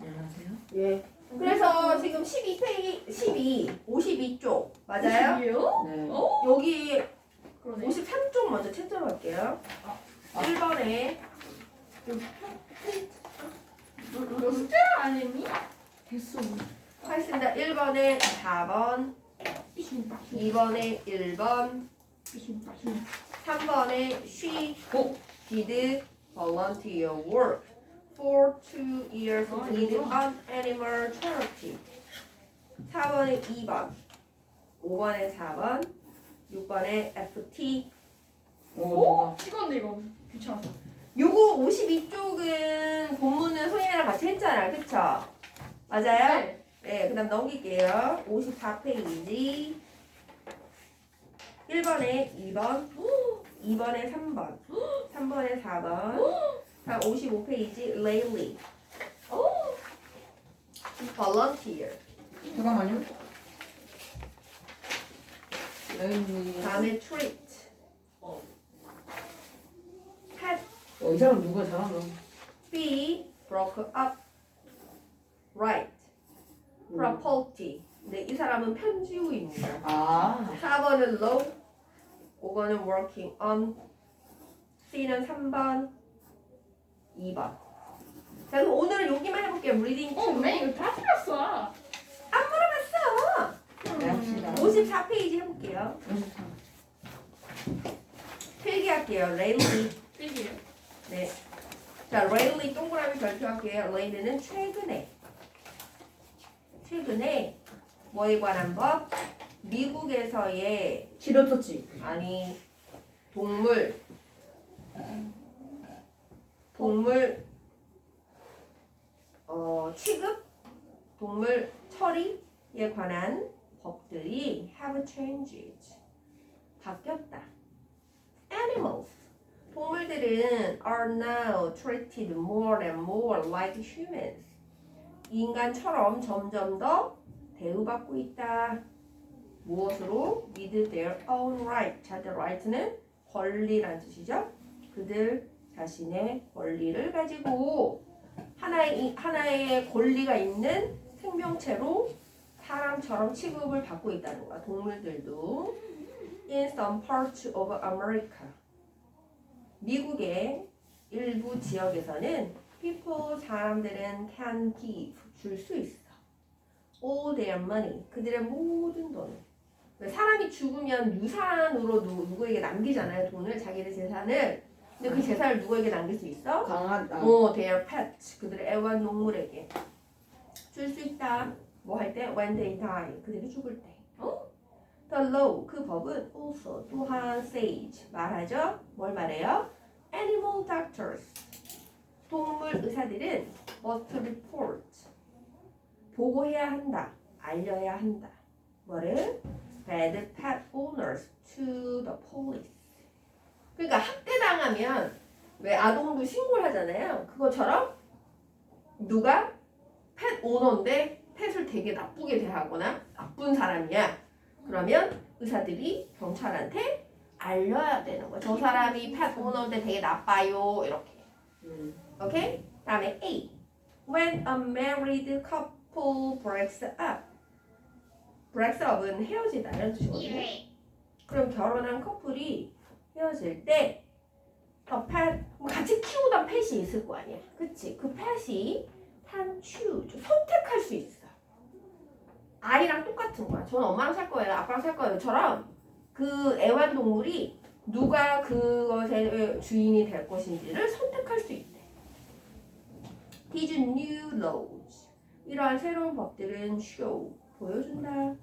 안녕하세요. 예. 그래서 지금 12페이지 12 52쪽 맞아요? 이에요? 네. 어? 여기 그러네. 53쪽 먼저 채점 할게요. 아. 1번에 너 숙제를 안 했니? 했어. 하겠습니다. 1번에 4번, 삐심 빠심 2번에 1번, 삐심 빠심 3번에 she 어? did volunteer work for two years 아, in 이거? an animal charity. 4번에 2번, 5번에 4번, 6번에 FT. 어, 누가? 찍었는데 이거 귀찮아서 요거 52쪽은 본문은 소희랑 같이 했잖아. 그쵸? 맞아요? 네. 네, 그 다음 넘길게요. 54페이지. 1번에 2번, 2번에 3번, 3번에 4번, 다음 55페이지, lately. volunteer. 잠깐만요. 레인이. 다음에 treat. 어. pet, 어, 이 사람 누가 잘하나? be, broke up, write, property. 네, 이 사람은 편지우입니다. 아. 4번은 low, 5번은 working on, C는 3번, 2번. 자, 그럼 오늘은 여기만 해볼게요. reading 어, to. 맨 이거 다 틀렸어 안 물어봤어. 네, 합시다. 54페이지 해볼게요. 필기할게요. lately. 삐기예요 네. 자, lately 동그라미 별표할게요. lately는 최근에. 최근에 뭐에 관한 법? 미국에서의 치료 터치. 아니 동물 동물 어 취급 동물 처리에 관한 법들이 have changed 바뀌었다. Animals 동물들은 are now treated more and more like humans 인간처럼 점점 더 대우받고 있다. 무엇으로? with their own right. 자들 right는 권리란 뜻이죠. 그들 자신의 권리를 가지고 하나의 이- 하나의 권리가 있는 생명체로 사람처럼 취급을 받고 있다는 거야. 동물들도 in some parts of America. 미국의 일부 지역에서는 people 사람들은 can give 줄 수 있어. all their money 그들의 모든 돈을 왜 사람이 죽으면 유산으로 누, 누구에게 남기잖아요 돈을 자기의 재산을 근데 그 재산을 누구에게 남길 수 있어? 강한. 아. 어, their pet 그들의 애완동물에게 줄 수 있다 뭐 할 때? when they die 그들이 죽을 때 어? the law 그 법은 also 또한 says 말하죠 뭘 말해요? animal doctors 동물 의사들은 must report 보고해야 한다 알려야 한다 뭐를? Bad pet owners to the police 그러니까 학대당하면 왜 아동도 신고를 하잖아요. 그것처럼 누가 펫 오너인데 펫을 되게 나쁘게 대하거나 나쁜 사람이야. 그러면 의사들이 경찰한테 알려야 되는 거야. 저 사람이 펫 오너인데 되게 나빠요. 이렇게. 음. 오케이? 다음에 A. When a married couple breaks up. Breaks up은 헤어지다 이런 뜻이거든요. 그럼 결혼한 커플이 헤어질 때 더 펫, 뭐 같이 키우던 펫이 있을 거 아니야. 그치? 그 펫이 choose, 선택할 수 있어. 아이랑 똑같은 거야. 저는 엄마랑 살 거예요. 아빠랑 살 거예요.처럼 그 애완동물이 누가 그것의 주인이 될 것인지를 선택할 수 있대. These new laws. 이러한 새로운 법들은 show, 보여준다.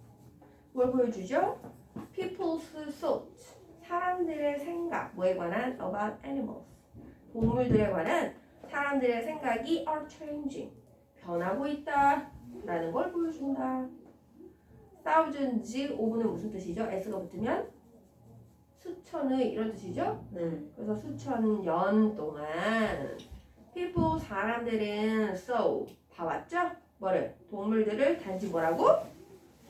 뭘 보여주죠? People's thoughts. 사람들의 생각, 뭐에 관한 about animals. 동물들에 관한 사람들의 생각이 are changing. 변하고 있다. 라는 걸 보여준다. thousands, 오브는 무슨 뜻이죠? s가 붙으면 수천의 이런 뜻이죠? 네. 그래서 수천 년 동안 people 사람들은 so 봐왔죠? 뭐를 동물들을 단지 뭐라고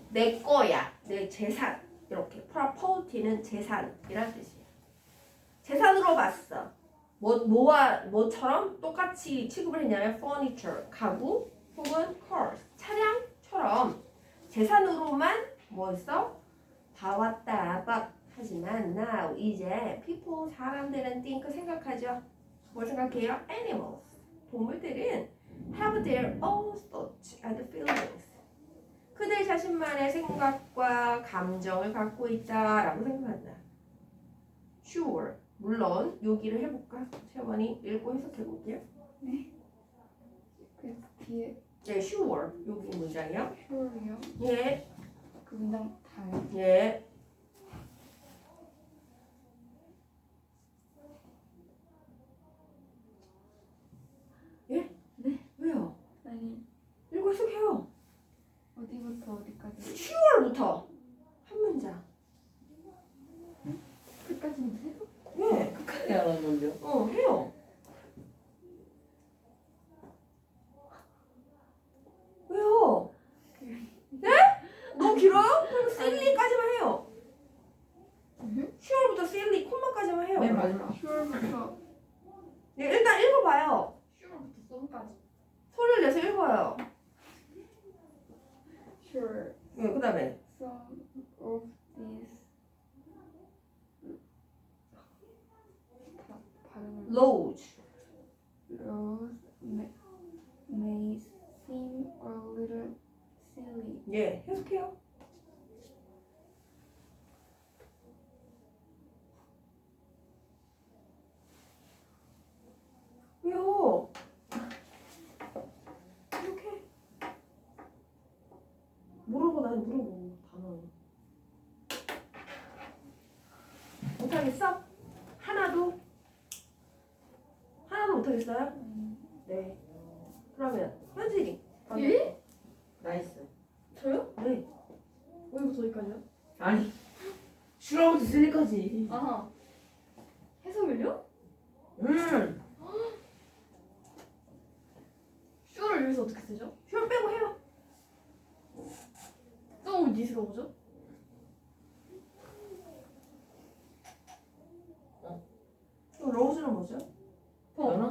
내 거야 내 재산 이렇게 property는 재산이란 뜻이에요. 물어봤어. 뭐 뭐와 뭐처럼 똑같이 취급을 했냐면 furniture 가구 혹은 cars 차량처럼 재산으로만 뭐 했어? 봐왔다 but 하지만 now 이제 people 사람들은 think 생각하죠. 뭘 생각해요? animals 동물들은 have their own thoughts and feelings. 그들 자신만의 생각과 감정을 갖고 있다라고 생각한다. Sure. 물론 여기를 해볼까? 채원이 읽고 해석해 볼게요. 그 뒤에 네, sure. 여기 문장이요. 슈어요. 예, 그 문장 다요. 예. 예? 네. 왜요? 아니 읽고 해석해요. 어디부터 어디까지? sure부터 한 문장. 끝까지는 해석? 예. 끝까지 하는 건데요. 어, 해요. 왜요? 네? 너무 길어요? 그럼 silly까지만 해요. sure부터 silly, 콤마까지만 해요. 맨 마지막. 슈어부터 예, 일단 읽어봐요. 슈어부터 썸까지. 소리를 내서 읽어요. Sure. 예, 그 다음에 of these 다 loads. Rose may, may seem a little silly. 예, 해석해요. 왜요? 이렇게 물어보 난 물어보 단어 못하겠어? 하나도 하나도 못하겠어요? 네. 그러면 현진이. 예? 나이스. 저요? 네. 어디부터 어디까지요? 아니. 슈러부터 슬리까지. 아하. 해석을요? 음. 슈어를 여기서 어떻게 쓰죠? 휴 빼고 해요. 또 니스가 오죠? 그럼 로우즈는 뭐죠?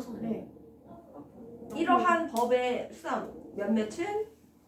변호사. 네. 이러한 법의 썸 몇몇은